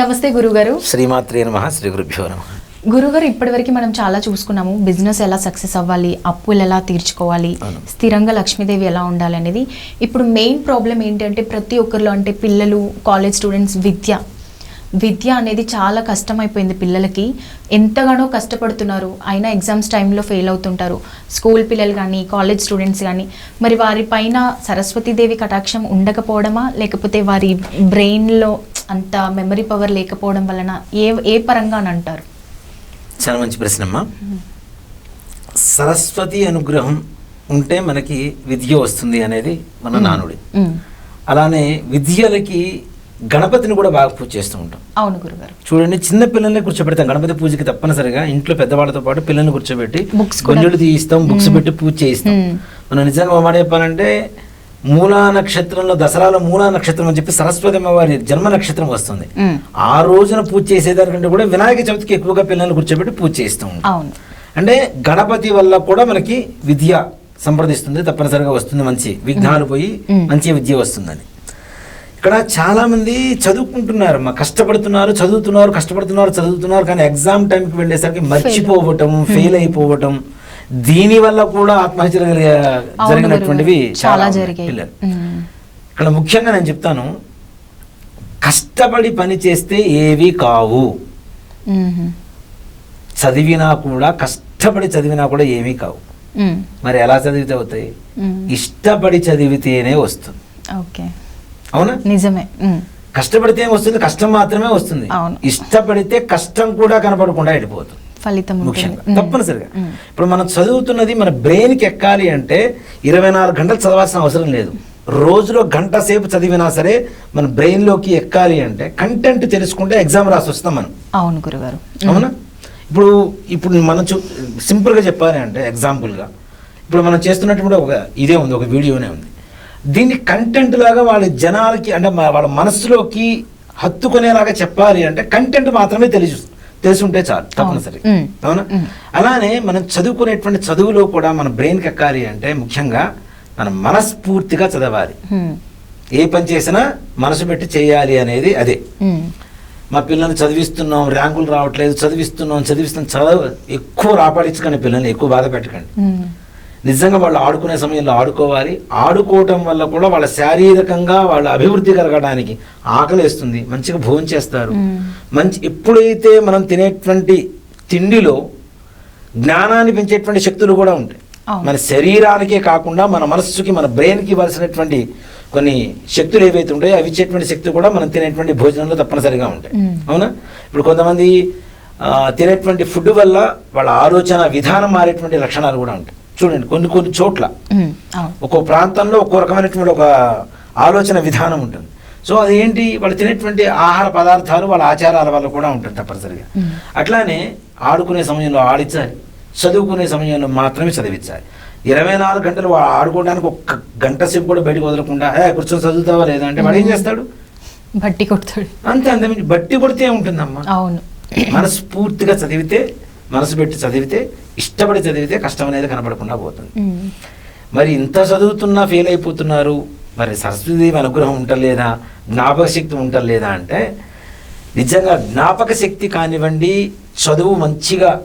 నమస్తే గురుగారు. శ్రీమాత్రే నమ శ్రీ గురుభ్యో నమ. గురుగారు ఇప్పటివరకు మనం చాలా చూసుకున్నాము బిజినెస్ ఎలా సక్సెస్ అవ్వాలి అప్పులు ఎలా తీర్చుకోవాలి. స్థిరంగా లక్ష్మీదేవి ఎలా ఉండాలి అనేది ఇప్పుడు మెయిన్ ప్రాబ్లం ఏంటంటే ప్రతి ఒక్కరిలో అంటే పిల్లలు కాలేజ్ స్టూడెంట్స్ విద్య. విద్య అనేది చాలా కష్టమైపోయింది పిల్లలకి. ఎంతగానో కష్టపడుతున్నారు అయినా ఎగ్జామ్స్ టైంలో ఫెయిల్ అవుతుంటారు. స్కూల్ పిల్లలు కానీ కాలేజ్ స్టూడెంట్స్ కానీ మరి వారి పైన సరస్వతీదేవి కటాక్షం ఉండకపోవడమా? లేకపోతే వారి బ్రెయిన్లో అంత మెమరీ పవర్ లేకపోవడం వలన ఏ ఏ పరంగా అని అంటారు? చాలా మంచి ప్రశ్న అమ్మా సరస్వతి అనుగ్రహం ఉంటే మనకి విద్య వస్తుంది అనేది మన నానుడి. అలానే విద్యలకి గణపతిని కూడా బాగా పూజ చేస్తూ ఉంటాం. అవును గురుగారు. చూడండి చిన్న పిల్లల్ని కూర్చోబెడతాం. గణపతి పూజకి తప్పనిసరిగా ఇంట్లో పెద్దవాళ్ళతో పాటు పిల్లల్ని కూర్చోబెట్టి కూడా- గొంజులు తీయిస్తాం బుక్స్ పెట్టి పూజ చేయిస్తాం. మనం నిజంగా మాట చెప్పాలంటే మూలా నక్షత్రంలో దసరాలో మూలా నక్షత్రం అని చెప్పి సరస్వతి అమ్మవారి జన్మ నక్షత్రం వస్తుంది. ఆ రోజున పూజ చేసేదానికంటే కూడా వినాయక చవితికి ఎక్కువగా పిల్లల్ని కూర్చోబెట్టి పూజ చేస్తూ అంటే గణపతి వల్ల కూడా మనకి విద్య సంప్రదిస్తుంది తప్పనిసరిగా వస్తుంది. మంచి విఘ్నాలు పోయి. మంచి విద్య వస్తుందని. ఇక్కడ చాలా మంది చదువుకుంటున్నారు అమ్మా కష్టపడుతున్నారు చదువుతున్నారు కష్టపడుతున్నారు చదువుతున్నారు కానీ ఎగ్జామ్ టైంకి వెళ్ళేసరికి మర్చిపోవటం ఫెయిల్ అయిపోవటం దీని వల్ల కూడా ఆత్మహత్యలు జరిగినటువంటివి. చాలా జరిగాయి పిల్లలు. ఇక్కడ ముఖ్యంగా నేను చెప్తాను కష్టపడి పని చేస్తే ఏవి కావు. చదివినా కూడా కష్టపడి చదివినా కూడా ఏమీ కావు. మరి ఎలా చదివితే అవుతాయి. ఇష్టపడి చదివితేనే వస్తుంది ఓకే అవునా నిజమే. కష్టపడితే ఏం వస్తుంది కష్టం మాత్రమే వస్తుంది. ఇష్టపడితే కష్టం కూడా కనపడకుండా వెళ్ళిపోతుంది ఫలితం ముఖ్యంగా. తప్పనిసరిగా. ఇప్పుడు మనం చదువుతున్నది మన బ్రెయిన్కి ఎక్కాలి అంటే ఇరవై నాలుగు గంటలు చదవాల్సిన అవసరం లేదు. రోజులో గంట సేపు చదివినా సరే మన బ్రెయిన్లోకి ఎక్కాలి అంటే కంటెంట్ తెలుసుకుంటే ఎగ్జామ్ రాసి వస్తాం మనం. అవును గురుగారు. అవునా? ఇప్పుడు ఇప్పుడు మనం చూ సింపుల్గా చెప్పాలి అంటే ఎగ్జాంపుల్గా. ఇప్పుడు మనం చేస్తున్నటువంటి ఒక ఇదే ఉంది ఒక వీడియోనే ఉంది. దీన్ని కంటెంట్ లాగా వాళ్ళ జనాలకి అంటే వాళ్ళ మనసులోకి హత్తుకునేలాగా చెప్పాలి అంటే కంటెంట్ మాత్రమే తెలుసు తెలిసి ఉంటే చాలు తప్పనిసరి. అవునా. అలానే మనం చదువుకునేటువంటి చదువులో కూడా మన బ్రెయిన్కి ఎక్కాలి అంటే ముఖ్యంగా మనం మనస్ఫూర్తిగా చదవాలి. ఏ పని చేసినా మనసు పెట్టి చేయాలి అనేది అదే. మా పిల్లల్ని చదివిస్తున్నాం ర్యాంకులు రావట్లేదు చదివిస్తున్నాం చదివిస్తున్నాం చదవ ఎక్కువ రాపాడించకండి పిల్లల్ని ఎక్కువ బాధ పెట్టకండి. నిజంగా వాళ్ళు ఆడుకునే సమయంలో ఆడుకోవాలి. ఆడుకోవటం వల్ల కూడా వాళ్ళ శారీరకంగా వాళ్ళ అభివృద్ధి కలగడానికి ఆకలి వేస్తుంది మంచిగా భోజనం చేస్తారు. మంచి ఎప్పుడైతే మనం తినేటువంటి తిండిలో జ్ఞానాన్ని పెంచేటువంటి శక్తులు కూడా ఉంటాయి. మన శరీరానికే కాకుండా మన మనస్సుకి మన బ్రెయిన్కి ఇవ్వాల్సినటువంటి కొన్ని శక్తులు ఏవైతే ఉంటాయో అవి ఇచ్చేటువంటి శక్తి కూడా మనం తినేటువంటి భోజనంలో తప్పనిసరిగా ఉంటాయి. అవునా? ఇప్పుడు కొంతమంది తినేటువంటి ఫుడ్ వల్ల వాళ్ళ ఆలోచన విధానం మారేటువంటి లక్షణాలు కూడా ఉంటాయి. చూడండి కొన్ని కొన్ని చోట్ల. ఒక్కో ప్రాంతంలో ఒక్కో రకమైనటువంటి ఒక ఆలోచన విధానం ఉంటుంది. సో అది ఏంటి వాళ్ళు తినేటువంటి ఆహార పదార్థాలు వాళ్ళ ఆచారాల వల్ల కూడా ఉంటుంది తప్పనిసరిగా. అట్లానే ఆడుకునే సమయంలో ఆడించాలి. చదువుకునే సమయంలో మాత్రమే చదివించాలి. ఇరవై నాలుగు గంటలు వాడు ఆడుకోవడానికి ఒక్క గంట సేపు కూడా బయటకు వదలకుండా ఏ కూర్చొని చదువుతావా లేదా? అంటే వాడు ఏం చేస్తాడు? బట్టి కొడతాడు. అంతే అంతే. బట్టి కొడితే ఉంటుందమ్మా అవును. మనస్ఫూర్తిగా చదివితే మనసు పెట్టి చదివితే ఇష్టపడి చదివితే కష్టం అనేది కనపడకుండా పోతుంది. మరి ఇంత చదువుతున్నా ఫెయిల్ అయిపోతున్నారు మరి సరస్వతీదేవి అనుగ్రహం ఉంటలేదా జ్ఞాపక శక్తి ఉంటలేదా అంటే నిజంగా జ్ఞాపక శక్తి కానివ్వండి చదువు మంచిగా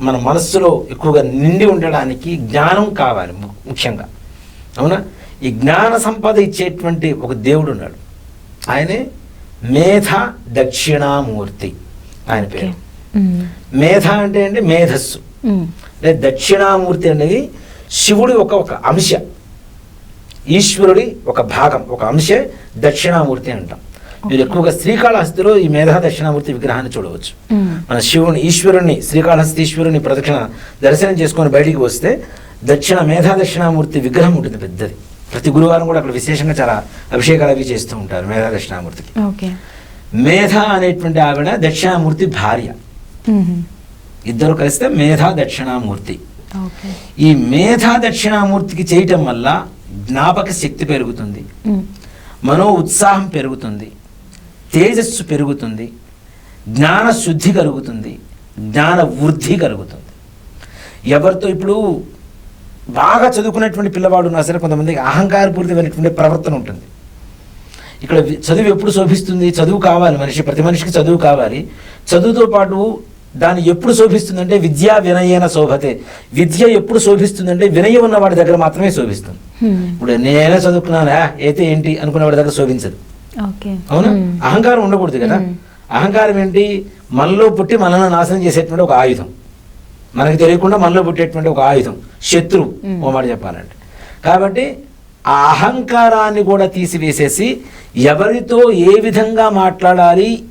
మన మనస్సులో ఎక్కువగా నిండి ఉండడానికి జ్ఞానం కావాలి ముఖ్యంగా. అవునా? ఈ జ్ఞాన సంపద ఇచ్చేటువంటి ఒక దేవుడు ఉన్నాడు. ఆయనే మేధ దక్షిణామూర్తి. ఆయన పేరు. మేధ అంటే అంటే మేధస్సు. అంటే దక్షిణామూర్తి అనేది శివుడి ఒక ఒక అంశ. ఈశ్వరుడి ఒక భాగం ఒక అంశే దక్షిణామూర్తి అంటాం. మీరు ఎక్కువగా శ్రీకాళహస్తిలో ఈ మేధా దక్షిణామూర్తి విగ్రహాన్ని చూడవచ్చు. మన శివుని ఈశ్వరుణ్ణి శ్రీకాళహస్తీశ్వరుని ప్రదక్షిణ దర్శనం చేసుకొని బయటికి వస్తే దక్షిణ మేధా దక్షిణామూర్తి విగ్రహం ఉంటుంది పెద్దది. ప్రతి గురువారం కూడా అక్కడ విశేషంగా చాలా అభిషేకాలు అవి చేస్తూ ఉంటారు మేధా దక్షిణామూర్తికి. మేధ అనేటువంటి ఆవిడ దక్షిణామూర్తి భార్య. ఇద్దరు కలిస్తే మేధా దక్షిణామూర్తి ఈ మేధా దక్షిణామూర్తికి చేయటం వల్ల జ్ఞాపక శక్తి పెరుగుతుంది. మనో ఉత్సాహం పెరుగుతుంది. తేజస్సు పెరుగుతుంది. జ్ఞాన శుద్ధి కలుగుతుంది. జ్ఞాన వృద్ధి కలుగుతుంది. ఎవరితో ఇప్పుడు బాగా చదువుకునేటువంటి పిల్లవాడు ఉన్నా సరే కొంతమందికి అహంకారపూరితమైనటువంటి ప్రవర్తన ఉంటుంది. ఇక్కడ చదువు ఎప్పుడు శోభిస్తుంది? చదువు కావాలి మనిషి ప్రతి మనిషికి చదువు కావాలి. చదువుతో పాటు దాన్ని ఎప్పుడు శోభిస్తుందంటే విద్యా వినయేన శోభతే. విద్య ఎప్పుడు శోభిస్తుందంటే వినయం ఉన్న వాడి దగ్గర మాత్రమే శోభిస్తుంది. ఇప్పుడు నేనే చదువుకున్నానా అయితే ఏంటి అనుకున్న వాడి దగ్గర శోభించదు. అవునా. అహంకారం ఉండకూడదు కదా. అహంకారం ఏంటి? మనలో పుట్టి మనల్ని నాశనం చేసేటువంటి ఒక ఆయుధం. మనకి తెలియకుండా మనలో పుట్టేటువంటి ఒక ఆయుధం. శత్రువు. ఓ మాట చెప్పాలంటే. కాబట్టి ఆ అహంకారాన్ని కూడా తీసివేసేసి ఎవరితో ఏ విధంగా మాట్లాడాలి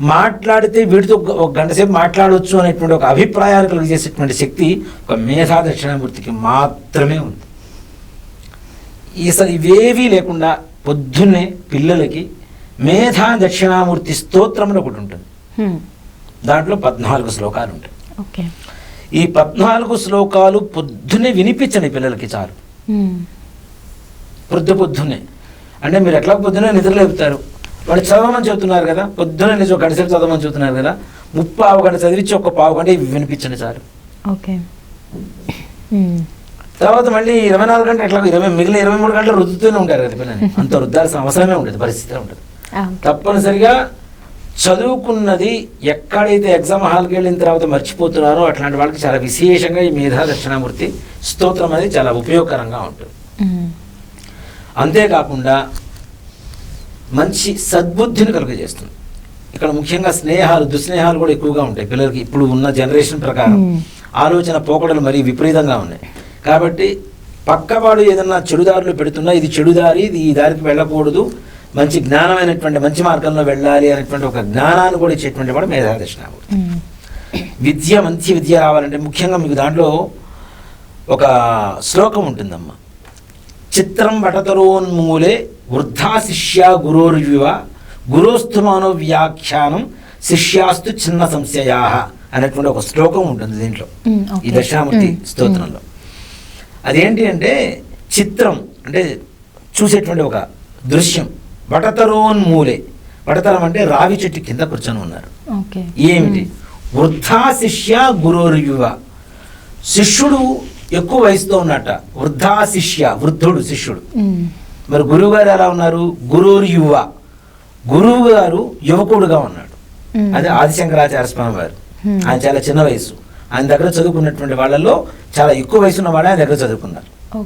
మాట్లాడితే వీటితో ఒక- గంట సేపు మాట్లాడవచ్చు అనేటువంటి ఒక అభిప్రాయాలు కలిగజేసేటువంటి శక్తి ఒక మేధా దక్షిణామూర్తికి మాత్రమే ఉంది. అసలు ఇవేవీ లేకుండా పొద్దున్నే పిల్లలకి మేధా దక్షిణామూర్తి స్తోత్రం ఒకటి ఉంటుంది. దాంట్లో పద్నాలుగు శ్లోకాలు ఉంటాయి. ఓకే. ఈ పద్నాలుగు శ్లోకాలు పొద్దున్నే వినిపించండి పిల్లలకి చాలు. పొద్దు పొద్దున్నే. అంటే మీరు ఎట్లా పొద్దున్నే నిద్రలేపుతారు? వాళ్ళు చదవమని చెబుతున్నారు కదా పొద్దున్నే నిజం ఒక గంట సేపు చదవమని చెబుతున్నారు కదా ముప్పావు గంట చదివించి ఒక పావు గంట ఇవి వినిపించండి చాలు ఓకే. తర్వాత మళ్ళీ ఇరవై నాలుగు గంటలు ఎట్లా ఇరవై మిగిలిన ఇరవై మూడు గంటలు రుద్దుతూనే ఉంటారు కదా పిల్లల్ని అంత రుద్దాల్సిన అవసరమే ఉంటుంది పరిస్థితి ఉంటుంది తప్పనిసరిగా చదువుకున్నది ఎక్కడైతే ఎగ్జామ్ హాల్కి వెళ్ళిన తర్వాత మర్చిపోతున్నారో అట్లాంటి వాళ్ళకి చాలా విశేషంగా ఈ మేధా దక్షిణామూర్తి స్తోత్రం అనేది చాలా ఉపయోగకరంగా ఉంటుంది. అంతేకాకుండా మంచి సద్బుద్ధిని కలుగజేస్తుంది. ఇక్కడ ముఖ్యంగా స్నేహాలు దుస్నేహాలు కూడా ఎక్కువగా ఉంటాయి పిల్లలకి. ఇప్పుడు ఉన్న జనరేషన్ ప్రకారం. ఆలోచన పోకడలు మరీ విపరీతంగా ఉన్నాయి. కాబట్టి పక్కవాడు ఏదన్నా చెడుదారులు పెడుతున్నా ఇది చెడుదారి ఇది ఈ దారికి వెళ్ళకూడదు. మంచి జ్ఞానమైనటువంటి మంచి మార్గంలో వెళ్ళాలి అనేటువంటి ఒక జ్ఞానాన్ని కూడా ఇచ్చేటువంటి వాడు మేధాదర్శనామూర్తి. విద్య మంచి విద్య రావాలంటే ముఖ్యంగా మీకు దాంట్లో ఒక శ్లోకం ఉంటుందమ్మా. చిత్రం వటతరోన్మూలే వృద్ధా శిష్య గురోర్యువ గురోస్తు మానవ వ్యాఖ్యానం శిష్యాస్తు చిన్న సంశయా అనేటువంటి ఒక శ్లోకం ఉంటుంది దీంట్లో. ఈ దక్షిణామూర్తి మ్మ్, స్తోత్రంలో. అదేంటి అంటే చిత్రం అంటే చూసేటువంటి ఒక దృశ్యం. వటతరోన్మూలే. వటతరం అంటే రావి చెట్టు కింద కూర్చొని ఉన్నారు. ఏమిటి? వృద్ధా శిష్య గురోర్యువ. శిష్యుడు ఎక్కువ వయసుతో ఉన్నట్ట. వృద్ధా శిష్య వృద్ధుడు శిష్యుడు. మరి గురువు గారు ఎలా ఉన్నారు? గురువురు యువ. గురువు గారు యువకుడుగా ఉన్నాడు. అదే ఆదిశంకరాచార్య స్వామి వారు. ఆయన చాలా చిన్న వయసు ఆయన దగ్గర చదువుకున్నటువంటి వాళ్ళల్లో చాలా ఎక్కువ వయసు ఉన్న వాళ్ళు ఆయన దగ్గర చదువుకున్నారు.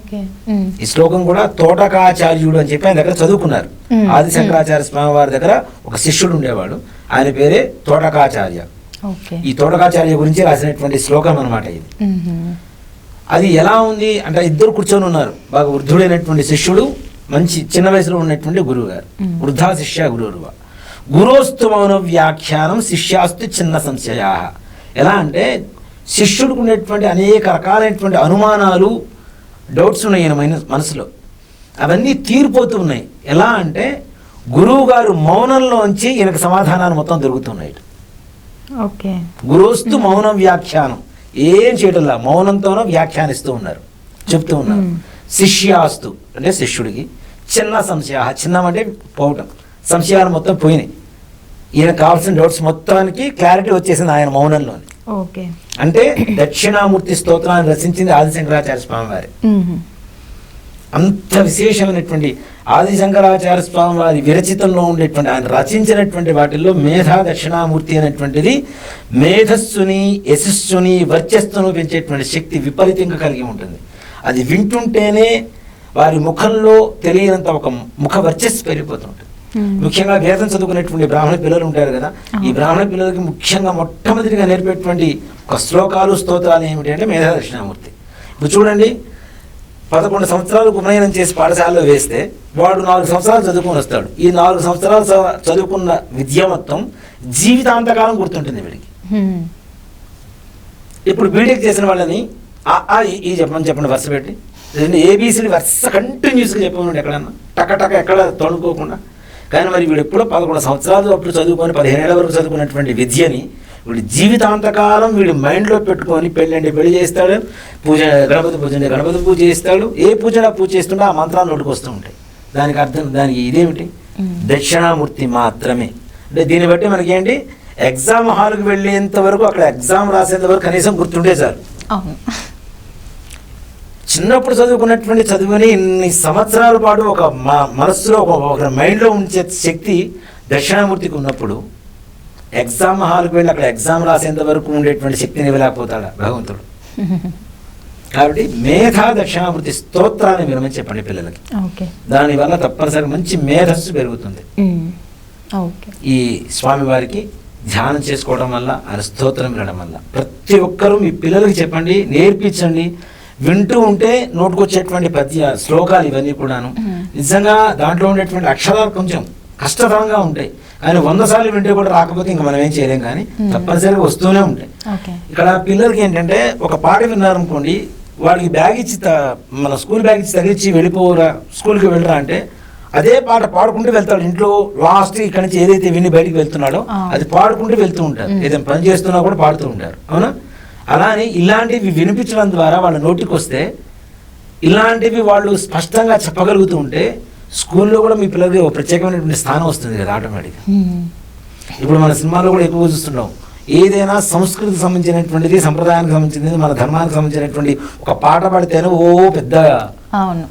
ఈ శ్లోకం కూడా తోటకాచార్యుడు అని చెప్పి ఆయన దగ్గర చదువుకున్నారు. Hmm. ఆదిశంకరాచార్య స్వామి వారి దగ్గర ఒక శిష్యుడు ఉండేవాడు. ఆయన పేరే తోటకాచార్య. ఈ తోటకాచార్య గురించి రాసినటువంటి శ్లోకం అన్నమాట ఇది. అది ఎలా ఉంది? అంటే ఇద్దరు కూర్చొని ఉన్నారు. బాగా వృద్ధుడైనటువంటి శిష్యుడు మంచి చిన్న వయసులో ఉన్నటువంటి గురువు గారు. వృద్ధా శిష్య గురువురువ గురోస్తు మౌన వ్యాఖ్యానం శిష్యాస్తు చిన్న సంశయా ఎలా అంటే శిష్యుడికి ఉండేటువంటి అనేక రకాలైనటువంటి అనుమానాలు డౌట్స్ ఉన్నాయి మైన- మనసులో. అవన్నీ తీరిపోతూ ఉన్నాయి. ఎలా అంటే గురువు గారు మౌనంలోంచి ఈయనకు సమాధానాలు మొత్తం దొరుకుతున్నాయి. ఓకే. గురుస్తు మౌన వ్యాఖ్యానం. ఏం చేయటంలా మౌనంతోనో వ్యాఖ్యానిస్తూ ఉన్నారు. చెప్తూ ఉన్నారు. శిష్యాస్తు. అంటే శిష్యుడికి చిన్న సంశయ చిన్నం అంటే పోవటం. సంశయాలు మొత్తం పోయినాయి. ఈయన కావాల్సిన డౌట్స్ మొత్తానికి క్లారిటీ వచ్చేసింది ఆయన మౌనంలోని. ఓకే. అంటే దక్షిణామూర్తి స్తోత్రాన్ని రచించింది ఆదిశంకరాచార్య స్వామి వారి. అంత విశేషమైనటువంటి ఆదిశంకరాచార్య స్వామి వారి విరచితంలో ఉండేటువంటి ఆయన రచించినటువంటి వాటిల్లో మేధా దక్షిణామూర్తి అనేటువంటిది మేధస్సుని యశస్సుని వర్చస్సును పెంచేటువంటి శక్తి విపరీతంగా కలిగి ఉంటుంది. అది వింటుంటేనే వారి ముఖంలో తెలియనంత ఒక ముఖ వర్చస్సు పెరిగిపోతుంటుంది. ముఖ్యంగా వేదం చదువుకునేటువంటి బ్రాహ్మణ పిల్లలు ఉంటారు కదా ఈ బ్రాహ్మణ పిల్లలకి ముఖ్యంగా మొట్టమొదటిగా నేర్పేటువంటి ఒక శ్లోకాలు స్తోత్రాలు ఏమిటి అంటే మేధా దక్షిణామూర్తి ఇప్పుడు చూడండి పదకొండు సంవత్సరాలు ఉపనయనం చేసి పాఠశాలలో వేస్తే వాడు నాలుగు సంవత్సరాలు చదువుకొని వస్తాడు. ఈ నాలుగు సంవత్సరాలు చదువుకున్న విద్య మొత్తం జీవితాంతకాలం గుర్తుంటుంది వీడికి. ఇప్పుడు బీటెక్ చేసిన వాళ్ళని ఆ ఆ ఈ ఈ చెప్పమని చెప్పండి వరుస పెట్టి. రెండు ఏబీసీలు వరుస కంటిన్యూస్గా చెప్పమని ఎక్కడన్నా. టక టక ఎక్కడ తొడుకోకుండా. కానీ మరి వీడు ఎప్పుడో పదకొండు సంవత్సరాలు అప్పుడు చదువుకొని పదిహేనేళ్ళ వరకు చదువుకున్నటువంటి విద్యని వీడు జీవితాంతకాలం వీడు మైండ్లో పెట్టుకొని పెళ్ళి అంటే పెళ్ళి చేస్తాడు పూజ గణపతి పూజ అంటే గణపతి పూజ చేస్తాడు ఏ పూజ పూజ చేస్తుంటే ఆ మంత్రాలు నోటికి వస్తూ ఉంటాయి. దానికి అర్థం దానికి ఇదేమిటి. దక్షిణామూర్తి మాత్రమే. అంటే దీన్ని బట్టి మనకి ఏంటి ఎగ్జామ్ హాల్కి వెళ్ళేంత వరకు అక్కడ ఎగ్జామ్ రాసేంత వరకు కనీసం గుర్తుండే చాలు. అవును. చిన్నప్పుడు చదువుకున్నటువంటి చదువుని ఇన్ని సంవత్సరాల పాటు ఒక మ- మనస్సులో ఒక మైండ్లో ఉంచే శక్తి దక్షిణామూర్తికి ఉన్నప్పుడు ఎగ్జామ్ హాల్కి వెళ్ళి అక్కడ ఎగ్జామ్ రాసేంత వరకు ఉండేటువంటి శక్తిని ఇవ్వలేకపోతాడా భగవంతుడు. కాబట్టి మేధా దక్షిణామూర్తి స్తోత్రాన్ని వినమని చెప్పండి పిల్లలకి. దానివల్ల తప్పనిసరిగా మంచి మేధస్సు పెరుగుతుంది. ఈ స్వామివారికి ధ్యానం చేసుకోవడం వల్ల ఆయన స్తోత్రం వినడం వల్ల ప్రతి ఒక్కరూ మీ పిల్లలకి చెప్పండి నేర్పించండి వింటూ ఉంటే నోటుకొచ్చేటువంటి పద్య శ్లోకాలు ఇవన్నీ కూడాను. నిజంగా దాంట్లో ఉండేటువంటి అక్షరాలు కొంచెం కష్టతరంగా ఉంటాయి కానీ వంద సార్లు వింటే కూడా రాకపోతే ఇంకా మనం ఏం చేయలేం కానీ. తప్పనిసరిగా వస్తూనే ఉంటాయి ఇక్కడ పిల్లలకి ఏంటంటే ఒక పాట విన్నారనుకోండి వాడికి బ్యాగ్ ఇచ్చి మన స్కూల్ బ్యాగ్ ఇచ్చి తగిలిచ్చి వెళ్ళిపోరా స్కూల్కి వెళ్ళరా అంటే అదే పాట పాడుకుంటూ వెళ్తాడు ఇంట్లో లాస్ట్ ఇక్కడ నుంచి ఏదైతే విని బయటికి వెళ్తున్నాడో. అది పాడుకుంటూ వెళ్తూ ఉంటారు. ఏదైనా పని చేస్తున్నా కూడా పాడుతూ ఉంటారు అవునా అలానే ఇలాంటివి వినిపించడం ద్వారా వాళ్ళ నోటికి వస్తే ఇలాంటివి వాళ్ళు స్పష్టంగా చెప్పగలుగుతూ ఉంటే స్కూల్లో కూడా మీ పిల్లలకి ఒక ప్రత్యేకమైనటువంటి స్థానం వస్తుంది కదా ఆటోమేటిక్గా. ఉమ్. ఇప్పుడు మన సినిమాలో కూడా ఎక్కువ చూస్తున్నాం. ఏదైనా సంస్కృతికి సంబంధించినటువంటిది సంప్రదాయానికి సంబంధించినది మన ధర్మానికి సంబంధించినటువంటి ఒక పాట పాడితేనే ఓ పెద్ద అవును.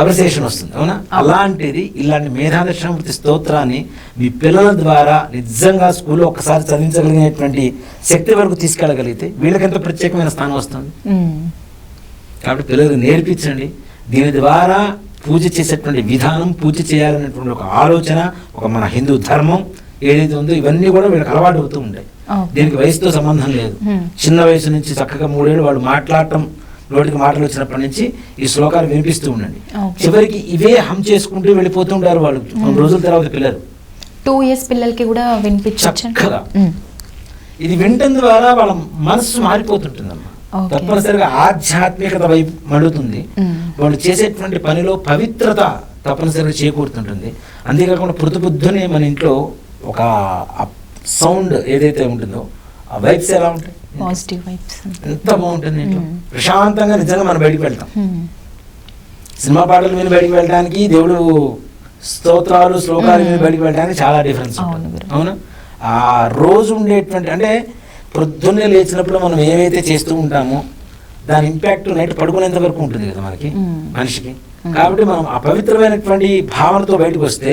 అప్రిసియేషన్ వస్తుంది అవునా అలాంటిది ఇలాంటి మేధాదక్షిణమూర్తి స్తోత్రాన్ని మీ పిల్లల ద్వారా నిజంగా స్కూల్లో ఒకసారి చదివించగలిగినటువంటి శక్తి వరకు తీసుకెళ్ళగలిగితే వీళ్ళకెంత ప్రత్యేకమైన స్థానం వస్తుంది. కాబట్టి పిల్లలకు నేర్పించండి దీని ద్వారా పూజ చేసేటువంటి విధానం పూజ చేయాలనేటువంటి ఒక ఆలోచన ఒక మన హిందూ ధర్మం ఏదైతే ఉందో ఇవన్నీ కూడా వీళ్ళకి అలవాటు అవుతూ ఉంటాయి. దీనికి వయసుతో సంబంధం లేదు. చిన్న వయసు నుంచి చక్కగా మూడేళ్ళు వాళ్ళు మాట్లాడటం నోటికి మాటలు వచ్చినప్పటి నుంచి ఈ శ్లోకాలు వినిపిస్తూ ఉండండి. చివరికి ఇవే హమ్ చేసుకుంటూ వెళ్ళిపోతూ ఉంటారు వాళ్ళు. కొన్ని రోజుల తర్వాత పిల్లలు. టూ ఇయర్స్ పిల్లలకి కూడా వినిపించవచ్చు చక్కగా. ఇది వినటం ద్వారా వాళ్ళ మనస్సు మారిపోతుంటుందమ్మా. తప్పనిసరిగా ఆధ్యాత్మికత వైపు మడుతుంది Mm. వాళ్ళు చేసేటువంటి పనిలో పవిత్రత తప్పనిసరిగా చేకూరుతుంటుంది. అంతేకాకుండా పృతుబుద్ధుని మన ఇంట్లో ఒక సౌండ్ ఏదైతే ఉంటుందో ఆ వైబ్స్ ఎలా ఉంటాయి పాజిటివ్ వైబ్స్ ఎంత బాగుంటుంది ఇంట్లో Mm. ప్రశాంతంగా నిజంగా మనం బయటికి వెళ్తాం సినిమా పాటలు విని బయటికి వెళ్ళడానికి దేవుడు స్తోత్రాలు శ్లోకాలు విని మ్మ్. బయటికి వెళ్ళడానికి చాలా డిఫరెన్స్ అవును ఉంటుంది. అవునా ఆ రోజు ఉండేటువంటి అంటే ప్రొద్దున్నే లేచినప్పుడు మనం ఏమైతే చేస్తూ ఉంటామో దాని ఇంపాక్ట్ నైట్ పడుకునేంత వరకు ఉంటుంది కదా మనకి. మనిషికి. కాబట్టి మనం ఆ పవిత్రమైనటువంటి భావనతో బయటకు వస్తే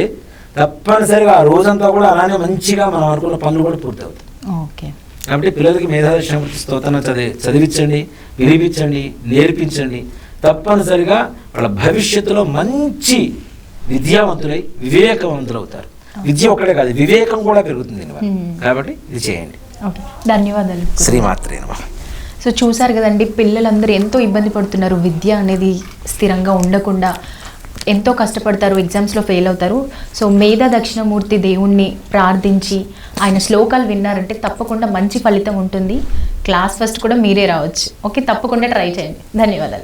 తప్పనిసరిగా ఆ రోజంతా కూడా అలానే మంచిగా మనం అనుకున్న పనులు కూడా పూర్తవుతాయి ఓకే కాబట్టి పిల్లలకి మేధాదర్శనమూర్తి స్తోత్రం చదివి చదివించండి వినిపించండి నేర్పించండి. తప్పనిసరిగా వాళ్ళ భవిష్యత్తులో మంచి విద్యావంతులై వివేకవంతులు అవుతారు విద్య ఒక్కటే కాదు వివేకం కూడా పెరుగుతుంది దీనివల్ల. కాబట్టి ఇది చేయండి. ధన్యవాదాలు. శ్రీమాత్రే నమః. సో చూసారు కదండి పిల్లలందరూ ఎంతో ఇబ్బంది పడుతున్నారు. విద్య అనేది స్థిరంగా ఉండకుండా ఎంతో కష్టపడతారు ఎగ్జామ్స్లో ఫెయిల్ అవుతారు. సో మేధా దక్షిణమూర్తి దేవుణ్ణి ప్రార్థించి ఆయన శ్లోకాలు విన్నారంటే తప్పకుండా మంచి ఫలితం ఉంటుంది. క్లాస్ ఫస్ట్ కూడా మీరే రావచ్చు. ఓకే తప్పకుండా ట్రై చేయండి. ధన్యవాదాలు.